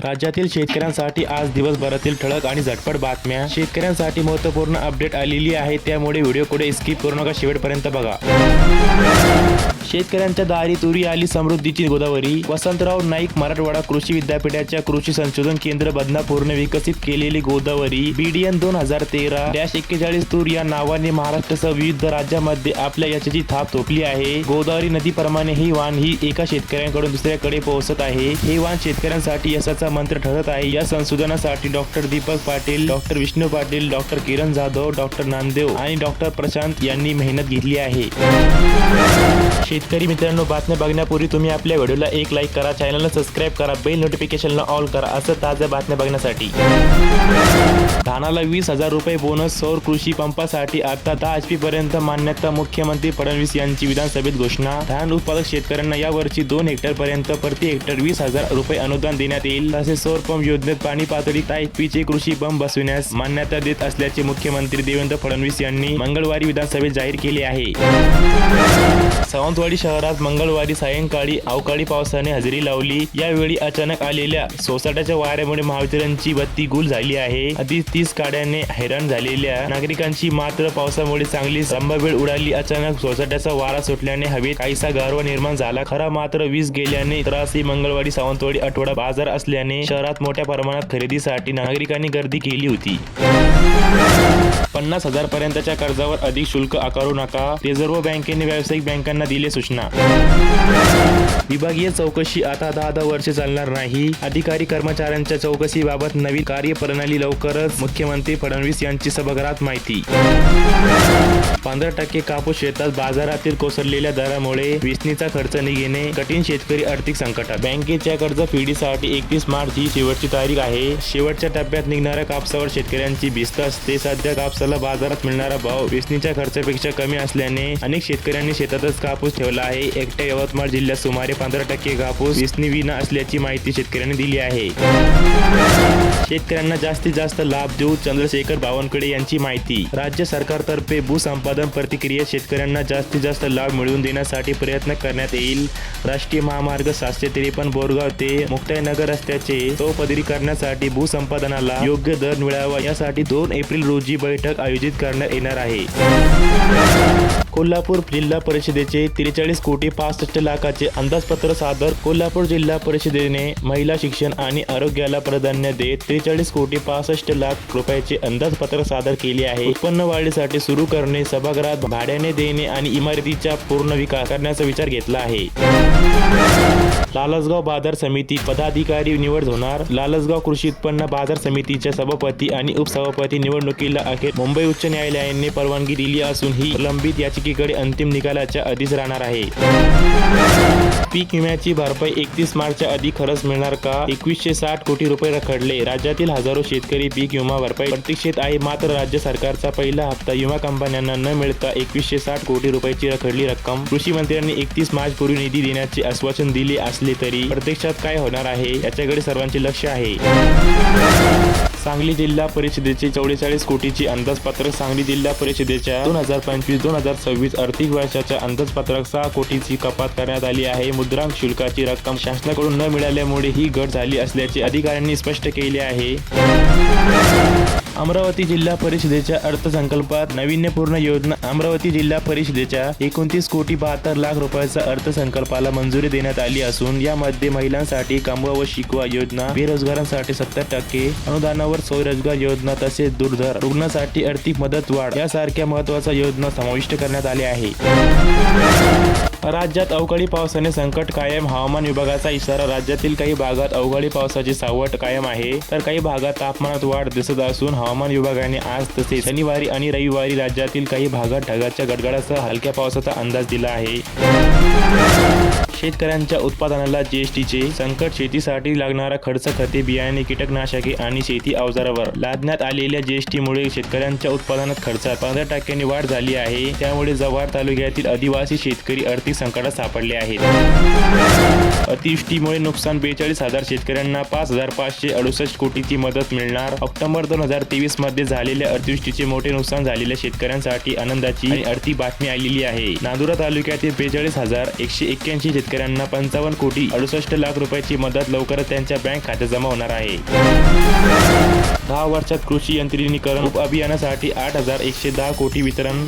राज्यातील शेतकऱ्यांसाठी आज दिवसभरातील ठळक आणि झटपट बातम्या. शेतकऱ्यांसाठी महत्त्वपूर्ण अपडेट आलेली आहे त्यामुळे व्हिडिओ कुठे स्किप करू नका शेवटपर्यंत बघा. शेतकऱ्यांच्या दारी तुरी आली समृद्धीची गोदावरी. वसंतराव नाईक मराठवाडा कृषी विद्यापीठाच्या कृषी संशोधन केंद्र बदनापूरने विकसित केलेली गोदावरी. बीडीएन दोन हजार तेरा डॅश एक्केचाळीस तूर या नावाने महाराष्ट्रासह विविध राज्यामध्ये आपल्या यशाची थाप थोपली आहे. गोदावरी नदीप्रमाणे ही वाण ही एका शेतकऱ्यांकडून दुसऱ्याकडे पोहोचत आहे. हे वाण शेतकऱ्यांसाठी यशाचा मंत्र ठरत आहे. या संशोधनासाठी doctor Deepak Patil doctor Vishnu Patil doctor Kiran Jadhav doctor Namdev आणि डॉक्टर प्रशांत यांनी मेहनत घेतली आहे. शेतकरी मित्रांनो बातम्या बघण्यापूर्वी तुम्ही आपल्या व्हिडिओला एक लाईक करा चॅनलला सबस्क्राईब करा बेल नोटिफिकेशनला ऑल करा असं ताज्या बातम्या बघण्यासाठी. धानाला वीस हजार रुपये बोनस सौर कृषी पंपासाठी आता दहा एच पी पर्यंत मान्यता मुख्यमंत्री फडणवीस यांची विधानसभेत घोषणा. धान उत्पादक शेतकऱ्यांना यावर्षी दोन हेक्टर पर्यंत प्रति हेक्टर वीस हजार रुपये अनुदान देण्यात येईल. तसेच सौर पंप योजनेत पाणी पातळी टाईप पी चे कृषी पंप बसविण्यास मान्यता देत असल्याचे मुख्यमंत्री देवेंद्र फडणवीस यांनी मंगळवारी विधानसभेत जाहीर केले आहे. सावंतवाडी शहरात मंगळवारी सायंकाळी अवकाळी पावसाने हजेरी लावली. यावेळी अचानक आलेल्या सोसाट्याच्या वाऱ्यामुळे महावितरणची बत्ती गुल झाली आहे. आधी तीस काड्याने हैराण झालेल्या नागरिकांची मात्र पावसामुळे चांगली संभावेळ उडाली. अचानक सोसाट्याचा वारा सुटल्याने हवेत काहीसा गारवा निर्माण झाला. खरा मात्र वीज गेल्याने त्रासी मंगळवारी सावंतवाडी आठवडा बाजार असल्याने शहरात मोठ्या प्रमाणात खरेदीसाठी नागरिकांनी गर्दी केली होती. पन्नास हजार पर्यंतच्या कर्जावर अधिक शुल्क आकारू नका रिझर्व्ह बँकेने व्यावसायिक बँकांना दिली सूचना. विभागीय चौकशी आता दहा दहा वर्षे चालणार नाही. अधिकारी कर्मचाऱ्यांच्या चौकशीबाबत नवी कार्यप्रणाली लवकरच मुख्यमंत्री फडणवीस यांची सभागृहात माहिती. पंधरा टक्के कापूस शेतात बाजारातील कोसळलेल्या दरामुळे वेचणीचा खर्च निघेने कठीण शेतकरी आर्थिक संकटात बँकेच्या कर्ज फेडीसाठी एकतीस मार्च ही शेवटची तारीख आहे. शेवटच्या टप्प्यात निघणाऱ्या कापसावर शेतकऱ्यांची भिस्त असते. सध्या कापसाला बाजारात मिळणारा भाव वेचणीच्या खर्चापेक्षा कमी असल्याने अनेक शेतकऱ्यांनी शेतातच कापूस ठेवला आहे. एकट्या यवतमाळ जिल्ह्यात सुमारे पंधरा टक्के कापूस वेचणी विना असल्याची माहिती शेतकऱ्यांनी दिली आहे. शेतकऱ्यांना जास्तीत जास्त लाभ देऊ चंद्रशेखर बावनकुळे यांची माहिती. राज्य सरकारतर्फे भूसंपादन प्रतिक्रियेत शेतकऱ्यांना जास्तीत जास्त लाभ मिळवून देण्यासाठी प्रयत्न करण्यात येईल. राष्ट्रीय महामार्ग सातशे त्रेपन्न बोरगाव ते मुक्ताईनगर रस्त्याचे चौपदरी करण्यासाठी भूसंपादनाला योग्य दर मिळावा यासाठी दोन एप्रिल रोजी बैठक आयोजित करण्यात येणार आहे. कोल्हापूर जिल्हा परिषदेचे त्रेचाळीस कोटी पासष्ट लाखाचे अंदाजपत्र सादर कोल्हापूर जिल्हा परिषदेने महिला शिक्षण आणि आरोग्याला प्राधान्य देत त्रेचाळीस कोटी पासष्ट लाख रुपयाचे अंदाजपत्र सादर केले आहे. उत्पन्न वाढीसाठी सुरू करणे सभागृहात भाड्याने देणे आणि इमारतीचा पूर्ण विकास करण्याचा विचार घेतला आहे. लालसगाव बाजार समिती पदाधिकारी निवड होणार. लालसगाव कृषी उत्पन्न बाजार समितीच्या सभापती आणि उपसभापती निवडणुकीला अखेर मुंबई उच्च न्यायालयाने परवानगी दिली असून ही लंबित याची याचिकेकडे अंतिम निकालाच्या आधीच राहणार आहे. पीक विम्याची भरपाई एकतीस मार्चच्या आधी खरंच मिळणार का? एकवीसशे साठ कोटी रुपये रखडले. राज्यातील हजारो शेतकरी पीक विमा भरपाई प्रतीक्षेत आहे. मात्र राज्य सरकारचा पहिला हप्ता विमा कंपन्यांना न मिळता एकवीसशे साठ कोटी रुपयाची रखडली रक्कम. कृषी मंत्र्यांनी एकतीस मार्च पूर्वी निधी देण्याचे आश्वासन दिले असले तरी प्रत्यक्षात काय होणार आहे याच्याकडे सर्वांचे लक्ष आहे. सांगली जिल्हा परिषदेचे चौवेचाळीस कोटीची अंदाजपत्रक सांगली जिल्हा परिषदेच्या दोन हजार पंचवीस दोन हजार सव्वीस आर्थिक वर्षाच्या अंदाजपत्रक सहा कोटीची कपात करण्यात आली आहे. मुद्रांक शुल्काची रक्कम शासनाकडून न मिळाल्यामुळे ही घट झाली असल्याचे अधिकाऱ्यांनी स्पष्ट केले आहे. अमरावती जिल्हा परिषदेच्या अर्थसंकल्पात नाविन्यपूर्ण योजना अमरावती जिल्हा परिषदेच्या एकोणतीस कोटी बहात्तर लाख रुपयाचा अर्थसंकल्पाला मंजुरी देण्यात आली असून यामध्ये महिलांसाठी कमवा व शिकवा योजना बेरोजगारांसाठी सत्तर टक्के अनुदानावर स्वरोजगार योजना तसेच दुर्धर रुग्णासाठी आर्थिक मदत वाढ यासारख्या महत्त्वाच्या योजना समाविष्ट करण्यात आल्या आहे राज्यात अवकाळी पावसाने संकट कायम. हवामान विभागाचा इशारा राज्यातील काही भागात अवकाळी पावसाची सावट कायम आहे. तर काही भागात तापमानात वाढ दिसत असून हवामान विभागाने आज तसेच शनिवारी आणि रविवारी राज्यातील काही भागात ढगाच्या गडगडासह हलक्या पावसाचा अंदाज दिला आहे. शेतकऱ्यांच्या उत्पादनाला जीएसटीचे संकट शेतीसाठी लागणारा खर्च खते बियाणे कीटकनाशके आणि शेती अवजारावर लादण्यात आलेल्या जीएसटीमुळे शेतकऱ्यांच्या उत्पादनात खर्चात पंधरा टक्क्यांनी वाढ झाली आहे. त्यामुळे जव्हार तालुक्यातील आदिवासी शेतकरी आर्थिक संकटात सापडले आहेत. अतिवृष्टीमुळे नुकसान बेचाळीस हजार शेतकऱ्यांना पाच हजार पाचशे अडुसष्ट कोटीची मदत मिळणार. ऑक्टोबर दोन हजार तेवीसमध्ये झालेल्या अतिवृष्टीचे मोठे नुकसान झालेल्या शेतकऱ्यांसाठी आनंदाची आर्थिक बातमी आलेली आहे. नांदुरा तालुक्यातील बेचाळीस हजार एकशे एक्क्याऐंशी शेतकऱ्यांना पंचावन्न कोटी अडुसष्ट लाख रुपयाची मदत लवकरच त्यांच्या बँक खात्यात जमा होणार आहे. दहा वर्षात कृषी यंत्रिणीकरण उप अभियानासाठी आठ हजार एकशे दहा कोटी वितरण